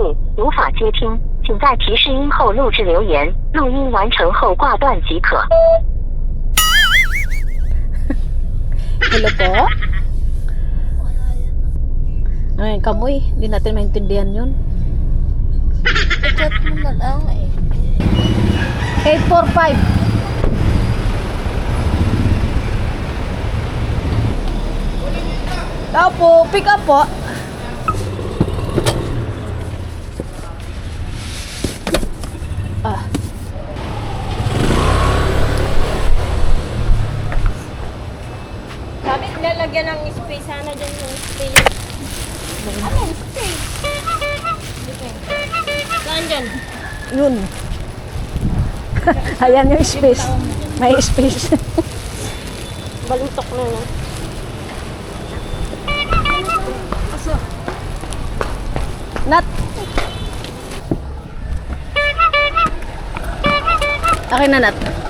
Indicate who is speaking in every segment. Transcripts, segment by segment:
Speaker 1: 户，无法接听，请在提示音后录制留言，录音完成后挂断即可。
Speaker 2: Hello po? Ay, kamoy. Hindi natin maintindihan yun.
Speaker 3: Chat mo na lang eh.
Speaker 2: 845. Tao po, pick up po.
Speaker 3: Sabi, lalagyan ng space. Sana dyan yung space. Ano yung space? Saan dyan?
Speaker 2: Yun. Ayan yung space. May space.
Speaker 3: Balutok na lang.
Speaker 2: Nat. Akin na, Nat.
Speaker 3: Kaya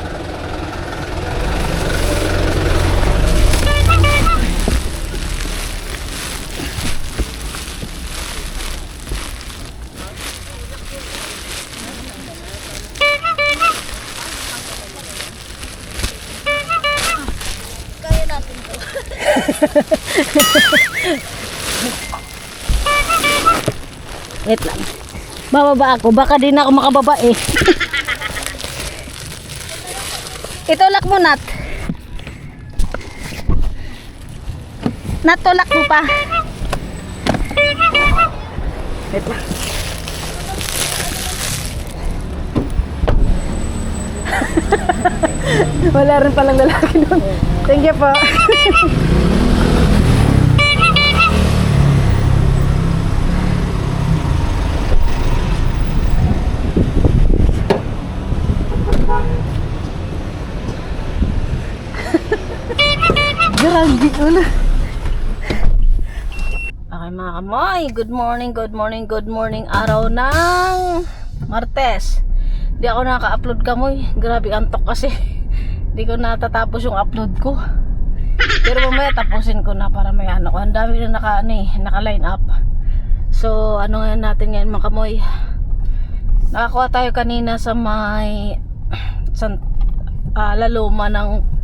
Speaker 2: Wait lang. Bababa ako. Baka din ako makababa eh. Itulak mo, Nat. Nat, tulak mo pa. Wait lang. Wala rin palang lalaki doon. Thank you po. Grabe ulo. Okay mga kamoy, good morning, good morning, good morning araw ng Martes. Di ako nakaka-upload kamoy. Grabe antok kasi. Di ko natatapos yung upload ko. Pero mamaya tapusin ko na para may ano ko. Ang dami na naka, ano, eh, naka-line up. So, ano nga natin ngayon mga kamoy. Nakakuha tayo kanina sa may sa ah, laluma ng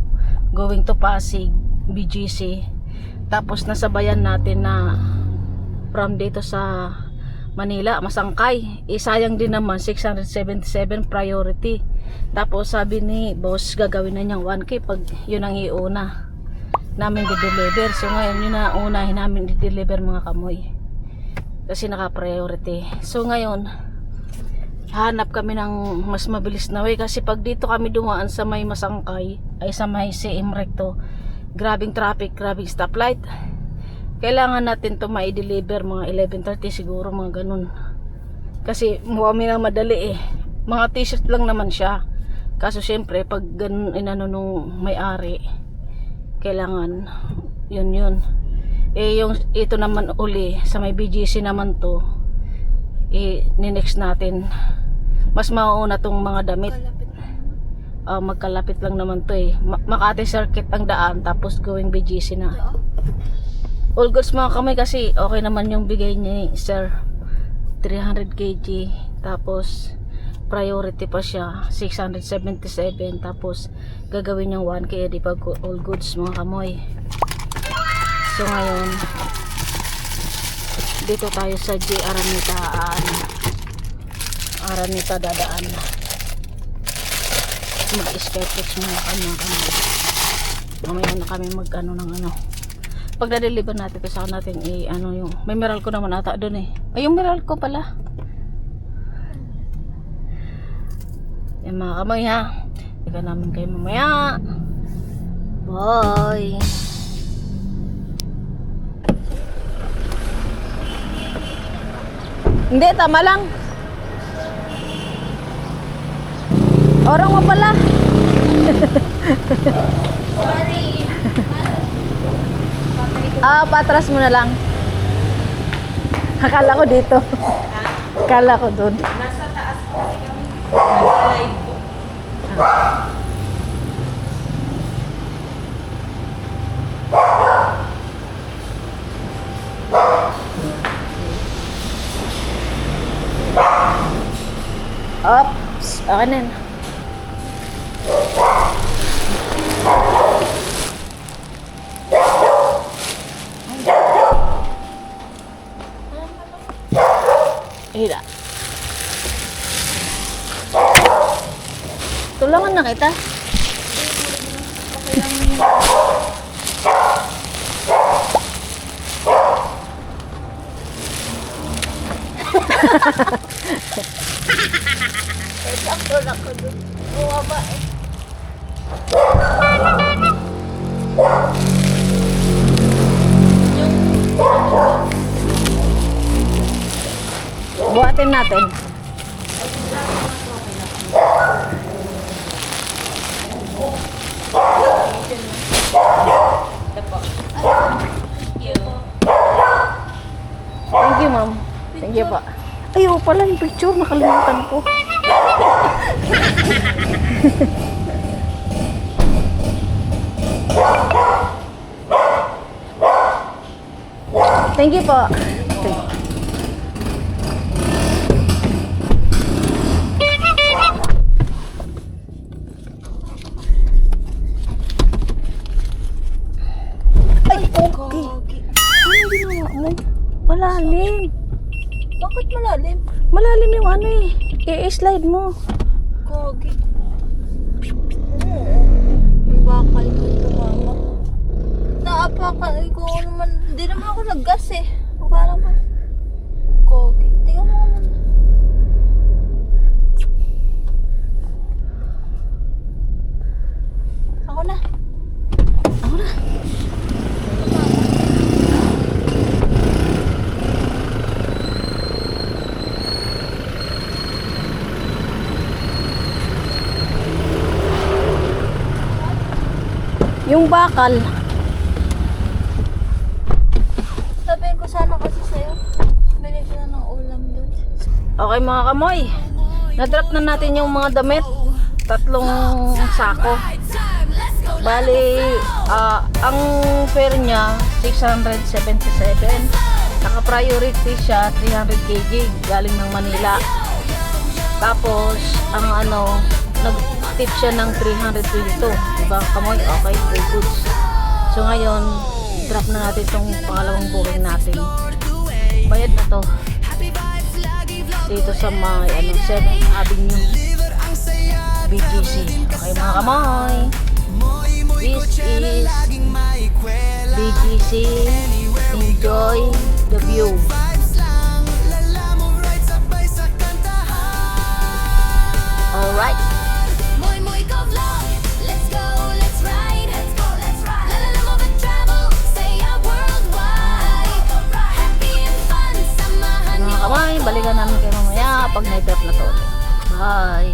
Speaker 2: going to Pasig, BGC. Tapos nasabayan natin na from dito sa Manila, Masangkay. Eh, sayang din naman, 677 priority. Tapos sabi ni boss, gagawin na niyang 1K pag yun ang iuna namin di-deliver. So ngayon yun na unahin namin di-deliver mga kamoy. Kasi naka-priority. So ngayon, hanap kami ng mas mabilis na way kasi pag dito kami dumaan sa may Masangkay ay sa may CM Recto grabing traffic, grabing stoplight. Kailangan natin to mai-deliver mga 11.30 siguro mga ganun. Kasi mukhang na madali eh. Mga t-shirt lang naman siya. Kaso syempre pag ganun inano nung may-ari kailangan yun yun. Eh yung ito naman uli sa may BGC naman to eh ninext natin. Mas mauuna tong mga damit Ah, magkalapit lang naman to eh. Ma- Makati Circuit ang daan tapos going BGC na. All goods mga kamay kasi okay naman yung bigay ni sir. 300 kg tapos priority pa siya 677 tapos gagawin yung 1k di pag all goods mga kamoy? So ngayon dito tayo sa J Aranita Aranita dadaan mag-sketch muna kami mga kamay mamaya na kami mag ano ng ano. Pag na-deliver natin kasi natin i ano yung may meral ko naman ata doon eh. Ay yung meral ko pala. Yan mga kamay ha. Tika namin kayo mamaya. Bye. Hindi tama lang orang mo pala Ah, patras mo na lang. Akala ko dito. Akala ko doon.
Speaker 3: Nasa taas po kami.
Speaker 2: Okay na. You po. Ayaw pala yung picture, nakalimutan ko. Thank you po. I-slide mo.
Speaker 3: Kogi. Yung bakal ko tumama. Naapakal ko naman. Hindi naman ako naggas eh. Mukha naman. Kogi. Tingnan mo naman. Ako na.
Speaker 2: Ako na. Yung bakal,
Speaker 3: Sabihin ko sana kasi sa'yo. Bili ko na ng ulam dun.
Speaker 2: Okay mga kamoy, na-drop na natin yung mga damit. Tatlong sako. Bali, ah, ang fare niya 677. Naka-priority siya 300 kg galing ng Manila. Tapos, ang ano, nag-tip siya ng 322. Diba kamoy? Okay, very goods. So ngayon, drop na natin itong pangalawang booking natin. Bayad na to dito sa may ano, 7th Avenue BGC. Okay mga kamay. This is BGC. Enjoy the view. Alright. Pag na-drop na to. Bye.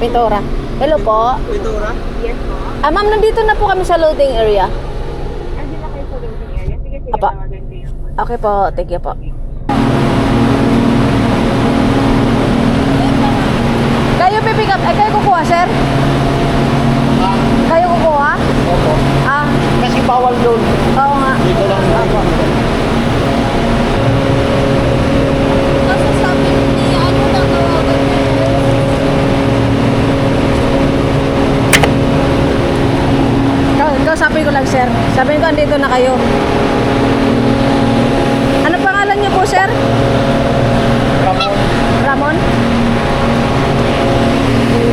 Speaker 2: Pitora. Hello po.
Speaker 4: Pintura?
Speaker 1: Yes po.
Speaker 2: Ah, ma'am, nandito na po kami sa loading area.
Speaker 1: Andun na kayo sa loading area. Sige, sige.
Speaker 2: Apa. Okay po, thank you po. Kayo pipick up, eh kayo kukuha, sir? Kayo kukuha?
Speaker 4: Opo.
Speaker 2: Ah,
Speaker 4: Kasi bawal doon.
Speaker 2: oo nga.
Speaker 4: Dito lang.
Speaker 2: Opo.
Speaker 3: Kasi sabi ni ano na tawagan mo.
Speaker 2: Ka- Kausapin ko lang, sir. Sabihin ko, andito na kayo. Ano pangalan niyo po, sir?
Speaker 4: Ramon.
Speaker 2: Ramon?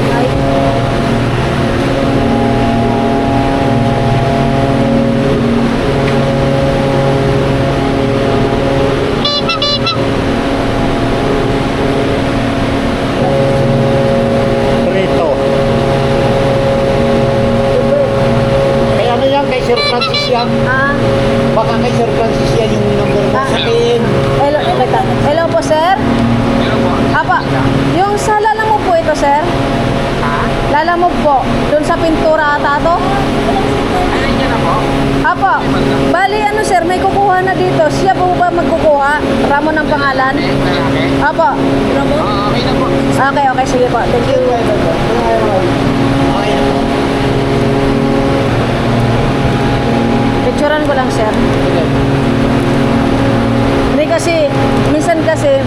Speaker 2: Ay.
Speaker 4: Rito. Kay ano yan? Kay Sir Francis yan.
Speaker 2: Ah,
Speaker 4: Baka kay Sir Francis yan yung number mo.
Speaker 2: Ah.
Speaker 4: Sabihin.
Speaker 2: hello, hello, hello po, sir? Apa, yung sa lalamog po ito, sir?
Speaker 4: Ha?
Speaker 2: Lalamog po, dun sa pintura ata to?
Speaker 4: Alin yan ako?
Speaker 2: Apo, bali ano sir, may kukuha na dito. Siya po ba magkukuha? Ramon ang pangalan? Apo, Ramon?
Speaker 4: Okay na po.
Speaker 2: Okay, okay, sige po. Thank you. Picturean ko lang sir. Hindi kasi, minsan kasi,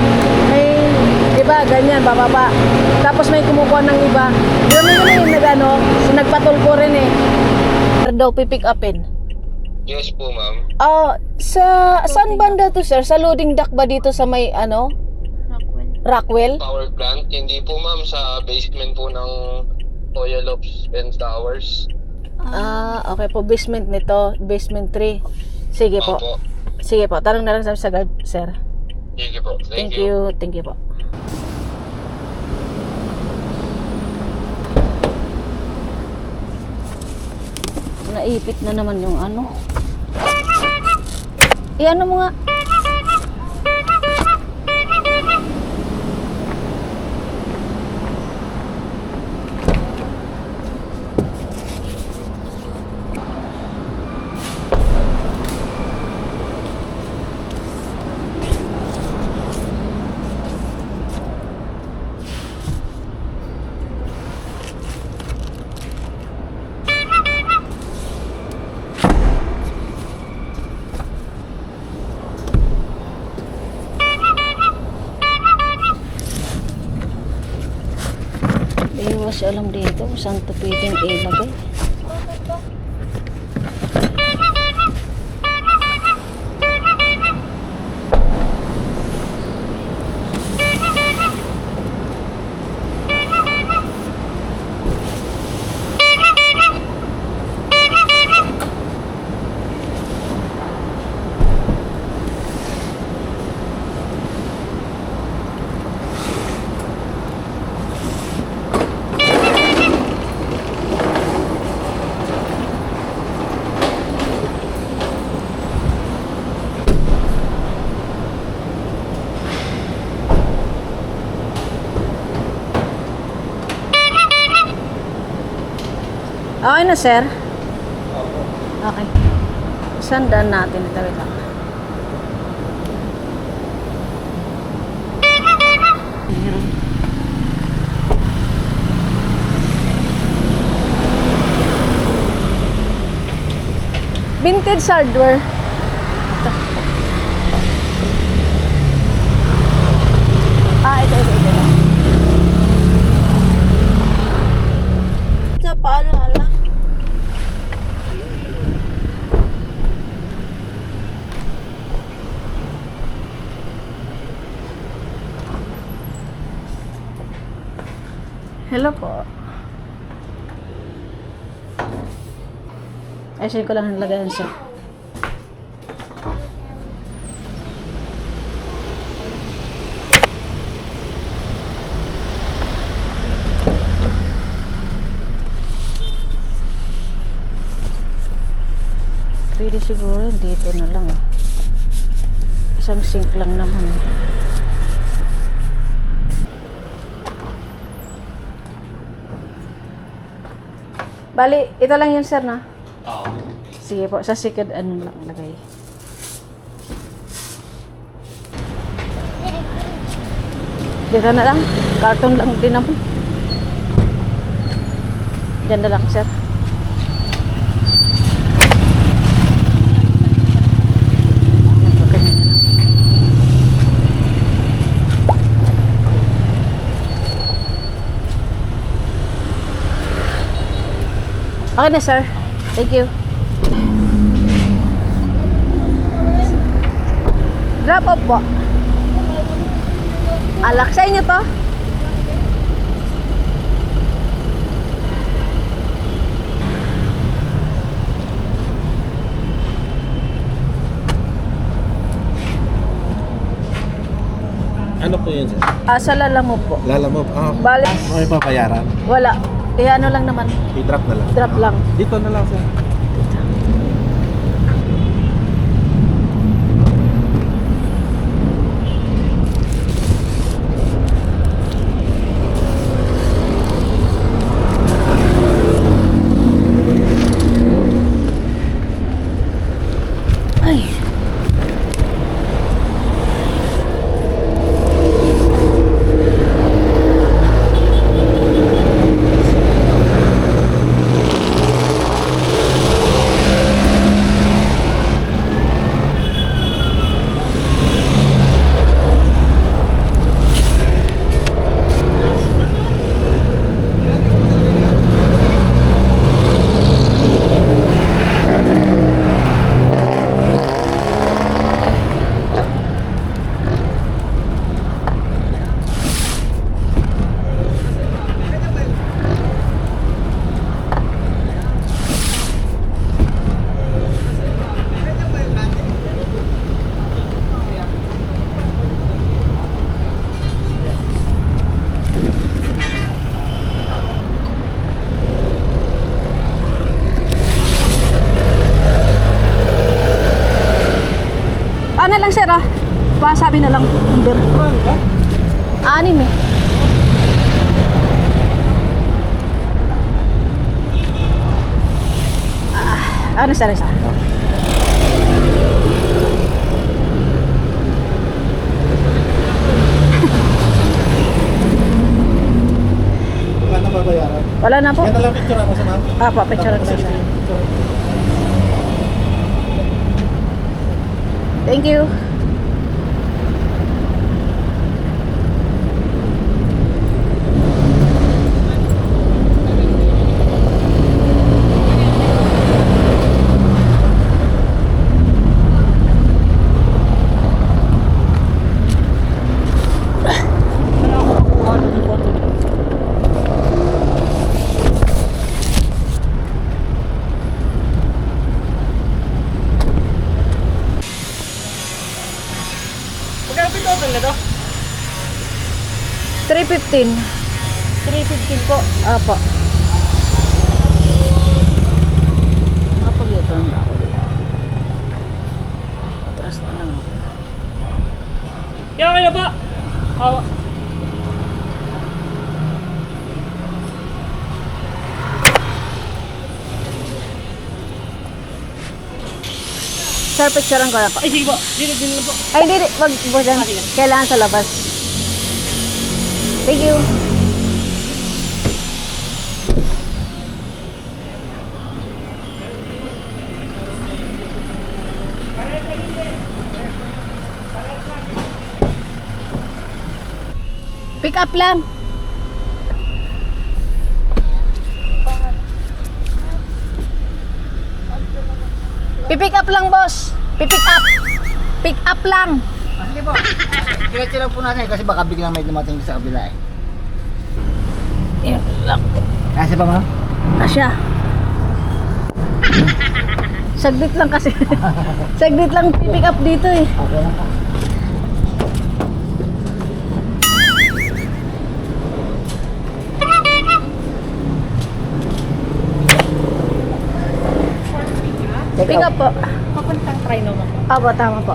Speaker 2: may, di ba, ganyan, bababa. Tapos may kumukuha ng iba. Yun yun yung nag-ano, so nagpatulpo rin eh. daw pipick upin.
Speaker 5: Yes po, ma'am.
Speaker 2: Ah, sa saan banda to sir? Sa loading dock ba dito sa may ano?
Speaker 3: Rockwell.
Speaker 2: Rockwell?
Speaker 5: Power plant, hindi po, ma'am, sa basement po ng Royal Ops and Towers.
Speaker 2: Ah, okay po. Basement nito. Basement 3. Sige po.
Speaker 5: Opo.
Speaker 2: Sige po. Tanong na lang sa sa guard, sir.
Speaker 5: Sige po.
Speaker 2: Thank,
Speaker 5: Thank,
Speaker 2: you. Thank you po. Naipit na naman yung ano. Eh, ano mo nga? Kasi alam dito kung saan ito pwedeng ilagay. Okay na, sir? Okay. Saan daan natin ito? Lang. Vintage hardware. Ito. Ah, ito, ito, ito. ito.
Speaker 3: Sa paalala.
Speaker 2: Hello po. Ayusin ko lang ang lagayan siya. Pwede siguro dito na lang. eh. Isang sink lang naman. Bali, ito lang yun sir na? Oo. Sige po, sa second ano lang lagay. Dito na lang. Carton lang din naman. Diyan na lang sir. Yan po, ganyan na lang. Okay na sir. Thank you. Drop off po. Alak sa inyo to.
Speaker 4: Ano po yun, sir?
Speaker 2: Ah, sa lalamove po.
Speaker 4: Lalamove. Ah,
Speaker 2: Bali,
Speaker 4: may papayaran.
Speaker 2: wala. Eh, ano lang naman.
Speaker 4: I-drop na lang.
Speaker 2: Drop lang.
Speaker 4: Dito na lang, sir.
Speaker 2: Lang sir ah. Pasabi na lang. Number. Anim eh. Ah, ano sir? Isa?
Speaker 4: Wala na babayaran.
Speaker 2: Wala na po.
Speaker 4: Yan na lang picture ako sa ma'am.
Speaker 2: Pa, picture ko sir. Thank you. 315.
Speaker 4: 315 po.
Speaker 2: Apo. Napag-ito na ako dito. Atras na lang ako.
Speaker 4: Kaya ba? Hawa.
Speaker 2: Sir, picturean ko na po.
Speaker 4: Ay, sige po. Dito, dito na po.
Speaker 2: Ay, hindi. Wag mo dyan. Kailangan sa labas. Thank you. Pick up lang. Pipick up lang, boss. Pipick up. Pick up lang.
Speaker 4: Sige po. Diretso lang po natin kasi baka biglang may dumating sa kabila eh.
Speaker 2: Yan lang.
Speaker 4: Kasi ba ma'am?
Speaker 2: Asya. Saglit lang kasi. Saglit lang pick up dito eh.
Speaker 4: Okay lang po.
Speaker 2: Pick up po.
Speaker 3: Papuntang try mo mo.
Speaker 2: Apo, tama po.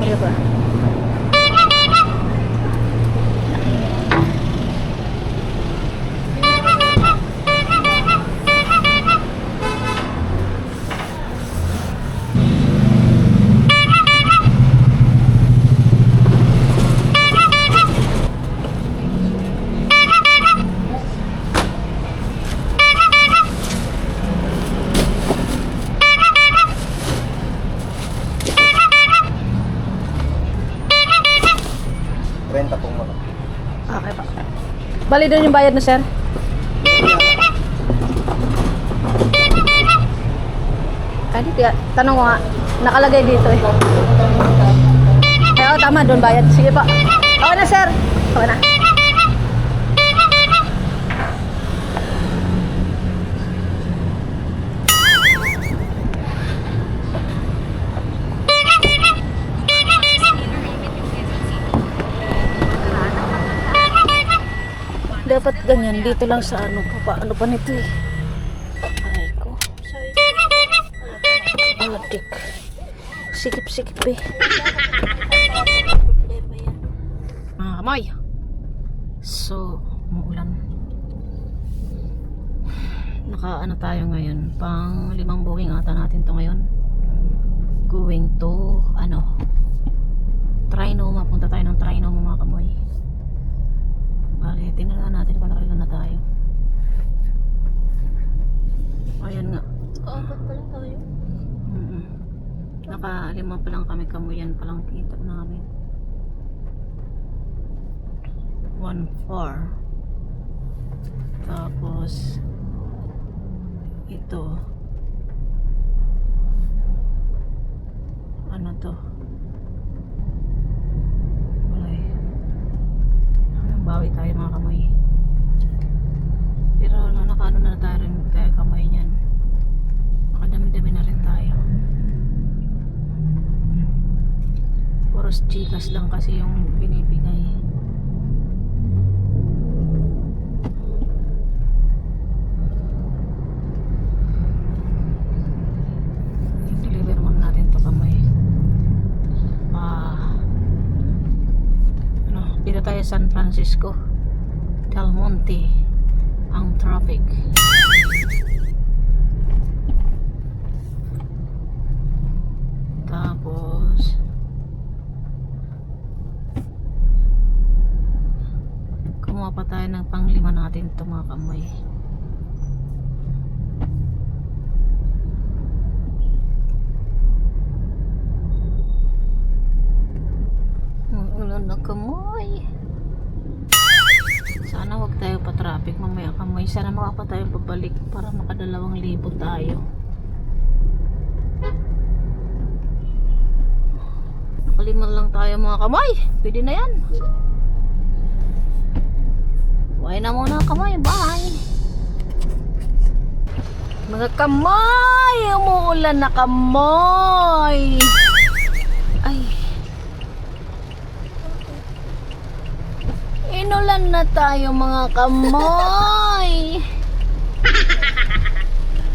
Speaker 2: Sorry po. Bali doon yung bayad na, sir? Ay, di, tiya- tanong ko nga. Nakalagay dito eh. Ay, oh, tama. Doon bayad. Sige po. Okay na, sir. Okay na. Dapat ganyan. Dito lang sa ano pa. Paano pa nito eh. Aray ko. Adik. Sikip-sikip eh. Mga kamay. So, umuulan. Naka ano tayo ngayon. Pang limang booking ata natin to ngayon. Going to, ano, Trinoma. Punta tayo ng Trinoma mga kamoy. Bale, tingnan natin kung nakailan na tayo. Ayan nga.
Speaker 3: Apat pala tayo.
Speaker 2: Mm-mm. Nakalima pa lang kami kamuyan pa lang kita namin. 1-4 Tapos ito ano to makadami-dami na rin tayo. Oros chicas lang kasi yung binibigay. Ano, tayo San Francisco Del Monte ang traffic. Ito mga kamay. Ang ulan na kamoy. Sana wag tayo pa traffic mamaya kamoy. Sana makapa tayo pabalik para makadalawang libo tayo. Nakalima lang tayo mga kamay. Pwede na yan. Buhay na muna kamay. Bye. Mga kamay! Umuulan na kamay! Ay. Inulan na tayo mga kamay.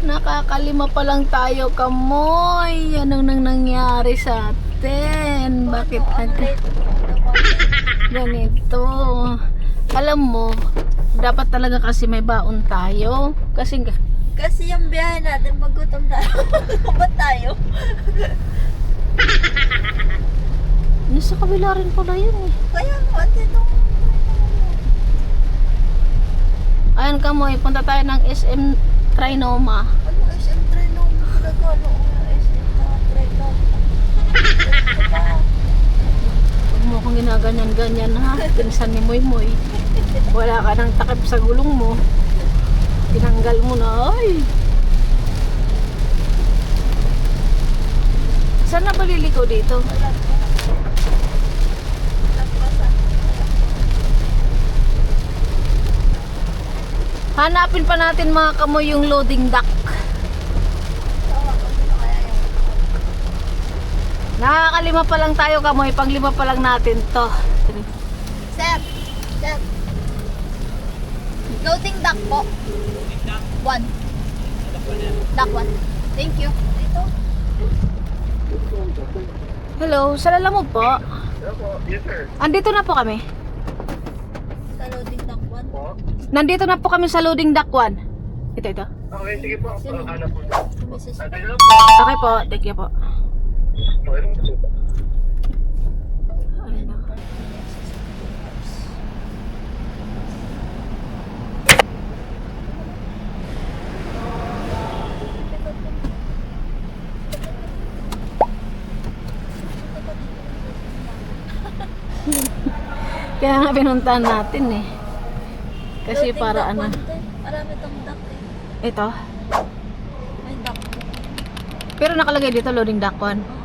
Speaker 2: Nakakalima pa lang tayo kamoy. Anong nang nangyari sa atin? Bakit nag ganito? Alam mo, dapat talaga kasi may baon tayo. Kasi
Speaker 3: Kasi yung biyahe natin, magutom tayo. Ba't tayo?
Speaker 2: nasa kabila rin pala yun eh.
Speaker 3: Kaya nga, tinong...
Speaker 2: Ayan kamoy, punta tayo ng SM Trinoma.
Speaker 3: Ano, SM? Talaga, ano, SM Trinong?
Speaker 2: Ginaganyan-ganyan ha. Pinsan ni Moy Moy. Wala ka nang takip sa gulong mo. Tinanggal mo na. Ay! Saan na baliliko dito? Hanapin pa natin mga kamoy yung loading dock. Nakakalima pa lang tayo kamoy. Panglima pa lang natin to.
Speaker 3: Sir, sir. Loading dock po. One. Dock one. Thank you. Ito.
Speaker 2: Hello, sa mo po.
Speaker 5: Yes sir.
Speaker 2: Andito na po kami.
Speaker 3: Sa loading dock one.
Speaker 2: Nandito na po kami sa loading dock 1. Ito, ito.
Speaker 5: Okay, sige po. Ano po? Po?
Speaker 2: Okay po, thank you po. Kaya nga pinuntahan natin eh. Kasi
Speaker 3: Loading
Speaker 2: para ano.
Speaker 3: one. Marami tong dock eh.
Speaker 2: Ito.
Speaker 3: May dock.
Speaker 2: Pero nakalagay dito loading dock 1.
Speaker 3: Oo.